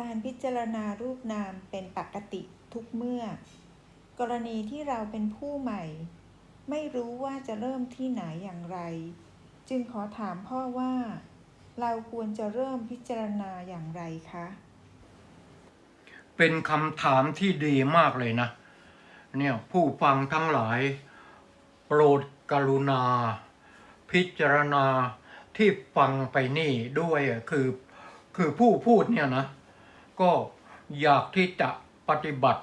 การพิจารณารูปนามเป็นปกติทุกเมื่อ กรณีที่เราเป็นผู้ใหม่ ไม่รู้ว่าจะเริ่มที่ไหนอย่างไร จึงขอถามพ่อว่า เราควรจะเริ่มพิจารณาอย่างไรคะ เป็นคำถามที่ดีมากเลยนะ เนี่ยผู้ฟังทั้งหลาย โปรดกรุณา พิจารณาที่ฟังไปนี่ด้วยคือ คือผู้พูดเนี่ยนะ ก็อยากที่จะปฏิบัติ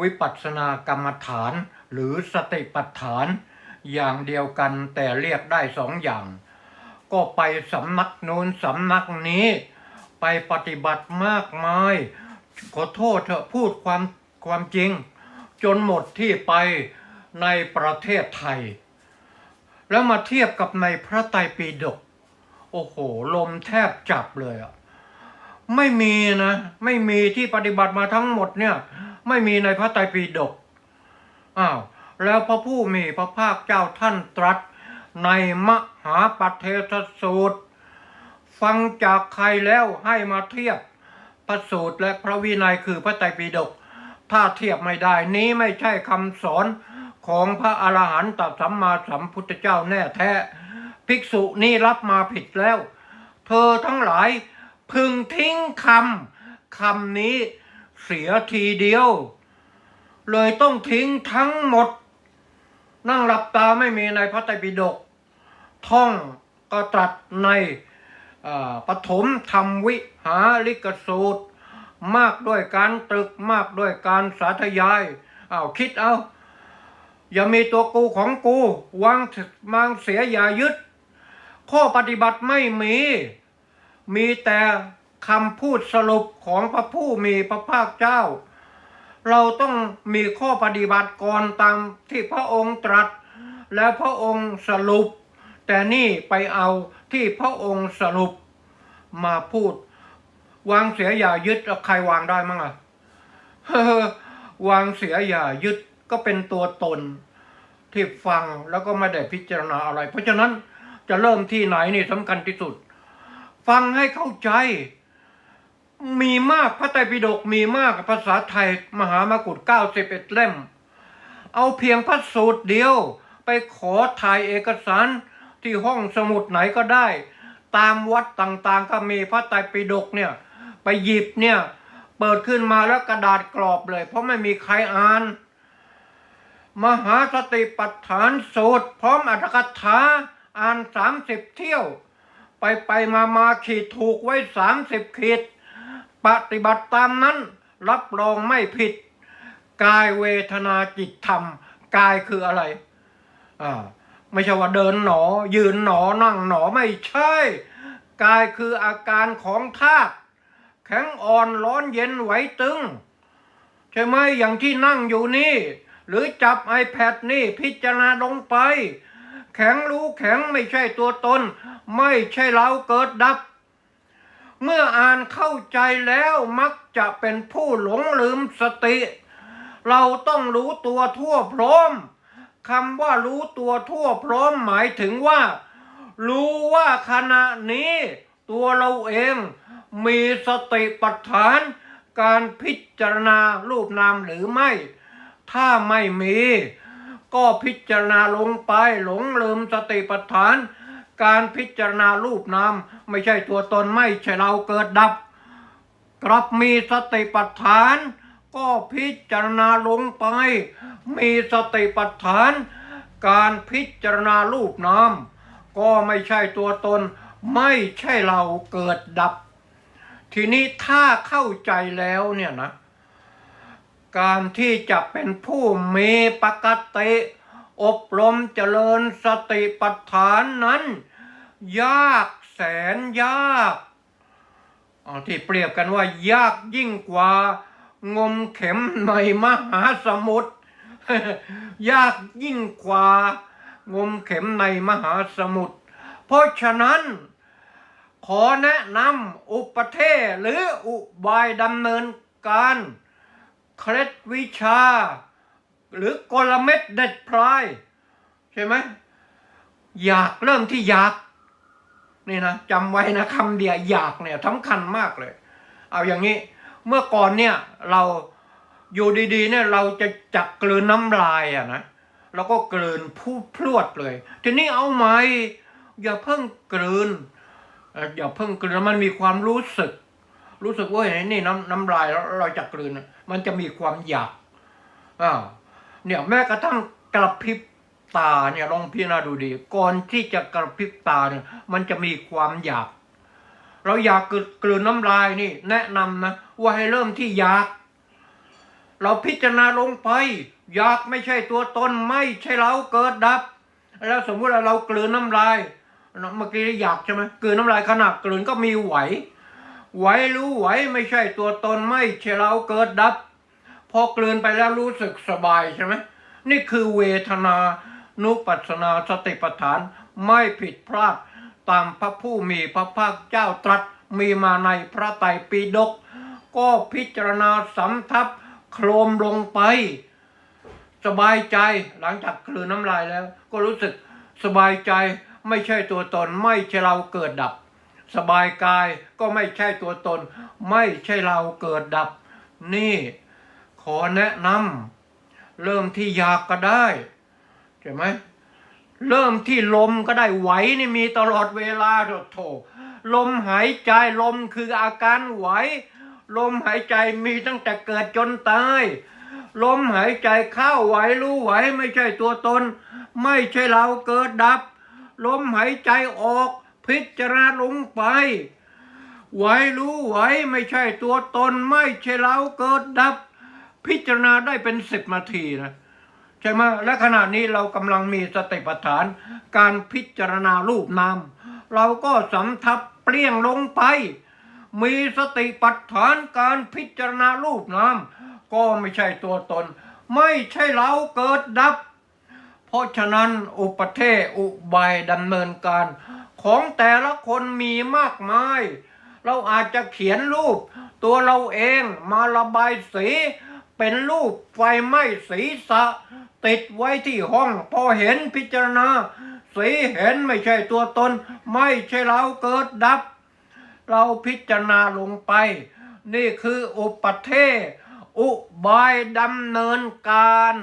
วิปัสสนากรรมฐาน หรือสติปัฏฐาน อย่างเดียวกันแต่เรียกได้สองอย่าง ก็ไปสำนักโน้นสำนักนี้ ไปปฏิบัติมากมาย ขอโทษเถอะพูดความความจริง จนหมดที่ไปในประเทศไทย แล้วมาเทียบกับในพระไตรปิฎกโอ้โห ลมแทบจับเลยอะ ไม่มีนะ ไม่มีที่ปฏิบัติมาทั้งหมดเนี่ย ไม่มีในพระไตรปิฎกอ้าวแล้วพระผู้มีพระภาคเจ้าท่านตรัสในมหาปเทศสูตร ฟังจากใครแล้วให้มาเทียบพระสูตรและพระวินัยคือพระไตรปิฎกถ้าเทียบไม่ได้นี้ไม่ใช่คำสอนของพระอรหันตสัมมาสัมพุทธเจ้าแน่แท้ ภิกษุนี่รับมาผิดแล้ว เธอทั้งหลาย พึงทิ้งคำคำนี้เสียทีเดียว เลยต้องทิ้งทั้งหมด นั่งหลับตาไม่มีในพระไตรปิฎกท่องก็ตรัสในปฐมธรรมวิหาริกสูตร มากด้วยการตรึกมากด้วยการสาธยายเอาคิดเอาอย่ามีตัวกูของกูวางมางเสียอย่ายึด ข้อปฏิบัติไม่มี มีแต่คำพูดสรุปของพระผู้มีพระภาคเจ้า เราต้องมีข้อปฏิบัติก่อนตามที่พระองค์ตรัส แล้วพระองค์สรุป แต่นี่ไปเอาที่พระองค์สรุปมาพูด วางเสียอย่ายึดใครวางได้มั้งอะวางเสียอย่ายึดก็เป็นตัวตนที่ฟังแล้วก็ไม่ได้พิจารณาอะไร เพราะฉะนั้นจะเริ่มที่ไหนนี่สำคัญที่สุด ฟังให้เข้าใจ มีมากพระไตรปิฎกมีมากภาษาไทยมหามกุฏเก้าสิบเอ็ดเล่ม เอาเพียงพระสูตรเดียว ไปขอถ่ายเอกสารที่ห้องสมุดไหนก็ได้ ตามวัดต่างๆ ก็มีพระไตรปิฎกเนี่ย ไปหยิบเนี่ย เปิดขึ้นมาแล้วกระดาษกรอบเลย เพราะไม่มีใครอ่าน มหาสติปัฏฐานสูตร พร้อมอัตถกถาอ่านสามสิบเที่ยว ไปไปมามาขีดถูกไว้สามสิบขีด ปฏิบัติตามนั้นรับรองไม่ผิด กายเวทนาจิตธรรม กายคืออะไร อ่า ไม่ใช่ว่าเดินหนอ ยืนหนอนั่งหนอไม่ใช่ กายคืออาการของธาตุแข็งอ่อนร้อนเย็นไหวตึง ใช่ไหมอย่างที่นั่งอยู่นี่ หรือจับ iPad นี่พิจารณาลงไป แข็งรู้แข็งไม่ใช่ตัวตน ไม่ใช่เราเกิดดับ เมื่ออ่านเข้าใจแล้วมักจะเป็นผู้หลงลืมสติ เราต้องรู้ตัวทั่วพร้อมคำว่ารู้ตัวทั่วพร้อมหมายถึงว่า รู้ว่าขณะนี้ ตัวเราเองมีสติปัฏฐาน การพิจารณารูปนามหรือไม่ ถ้าไม่มี ก็พิจารณาลงไปหลงลืมสติปัฏฐาน การพิจารณารูปนามไม่ใช่ตัวตนไม่ใช่เราเกิดดับ กลับมีสติปัฏฐาน ก็พิจารณาลงไป มีสติปัฏฐาน การพิจารณารูปนามก็ไม่ใช่ตัวตน ไม่ใช่เราเกิดดับ ทีนี้ถ้าเข้าใจแล้วเนี่ยนะ การที่จะเป็นผู้มีปกติ อบรมเจริญสติปัฏฐานนั้น ยากแสนยากที่เปรียบกันว่ายากยิ่งกว่างมเข็มในมหาสมุทรยากยิ่งกว่างมเข็มในมหาสมุทรเพราะฉะนั้น ขอแนะนำอุปเทหรืออุบายดำเนินการ เคล็ดวิชา หรือกลเม็ดเด็ดพลาย ใช่ไหมอยากเริ่มที่อยาก นี่นะจำไว้นะคำเดียวอยากเนี่ยสำคัญมากเลย เอาอย่างนี้เมื่อก่อนเนี่ยเราอยู่ดีๆเนี่ยเราจะจักกลืนน้ำลายอะนะเราก็กลืนพูดพรวดเลย ทีนี้เอาไหมอย่าเพิ่งกลืนเอ่ออย่าเพิ่งกลืนมันมีความรู้สึก รู้สึกว่าเฮ้นี่น้ำน้ำลายแล้วเราจะกลืนอะมันจะมีความอยากอ่าเนี่ยแม้กระทั่งกระพริบตาเนี่ยลองพิจารณาดูดีก่อนที่จะกระพริบตาเนี่ยมันจะมีความอยาก เราอยากกลืนน้ำลายนี่ แนะนำนะว่าให้เริ่มที่อยาก เราพิจารณาลงไป อยากไม่ใช่ตัวตนไม่ใช่เราเกิดดับ แล้วสมมุติว่าเรากลืนน้ำลายเมื่อกี้อยากใช่ไหมกลืนน้ำลายขนาดกลืนก็มีไหว ไหวรู้ไหวไม่ใช่ตัวตนไม่ใช่เราเกิดดับ พอกลืนไปแล้วรู้สึกสบายใช่ไหมนี่คือเวทนานุปัสนาสติปัฏฐานไม่ผิดพลาด ตามพระผู้มีพระภาคเจ้าตรัสมีมาในพระไตรปิฎกก็พิจารณาสำทับโครมลงไป สบายใจหลังจากกลืนน้ำลายแล้ว ก็รู้สึกสบายใจไม่ใช่ตัวตนไม่ใช่เราเกิดดับ สบายกายก็ไม่ใช่ตัวตน ไม่ใช่เราเกิดดับ นี่ขอแนะนำเริ่มที่อยากก็ได้ใช่ไหมเริ่มที่ลมก็ได้ไหวนี่มีตลอดเวลาโถลมหายใจลมคืออาการไหว ลมหายใจมีตั้งแต่เกิดจนตายลมหายใจเข้าไหวรู้ไหวไม่ใช่ตัวตน ไม่ใช่เราเกิดดับ ลมหายใจออก พิจารณาลงไป ไหวรู้ไหวไม่ใช่ตัวตนไม่ใช่เราเกิดดับ พิจารณาได้เป็นสิบนาทีนะใช่ไหมและขณะนี้เรากำลังมีสติปัฏฐาน การพิจารณารูปนามเราก็สำทับเปลี่ยงลงไป มีสติปัฏฐานการพิจารณารูปนามก็ไม่ใช่ตัวตน ไม่ใช่เราเกิดดับ เพราะฉะนั้นอุปเทอุบายดำเนินการ ของแต่ละคนมีมากมาย เราอาจจะเขียนรูป ตัวเราเองมาระบายสี เป็นรูปไฟไหม้ศีระติดไว้ที่ห้อง พอเห็นพิจารณา สีเห็นไม่ใช่ตัวตน ไม่ใช่เราเกิดดับ เราพิจารณาลงไป นี่คืออุปเท อุบายดำเนินการ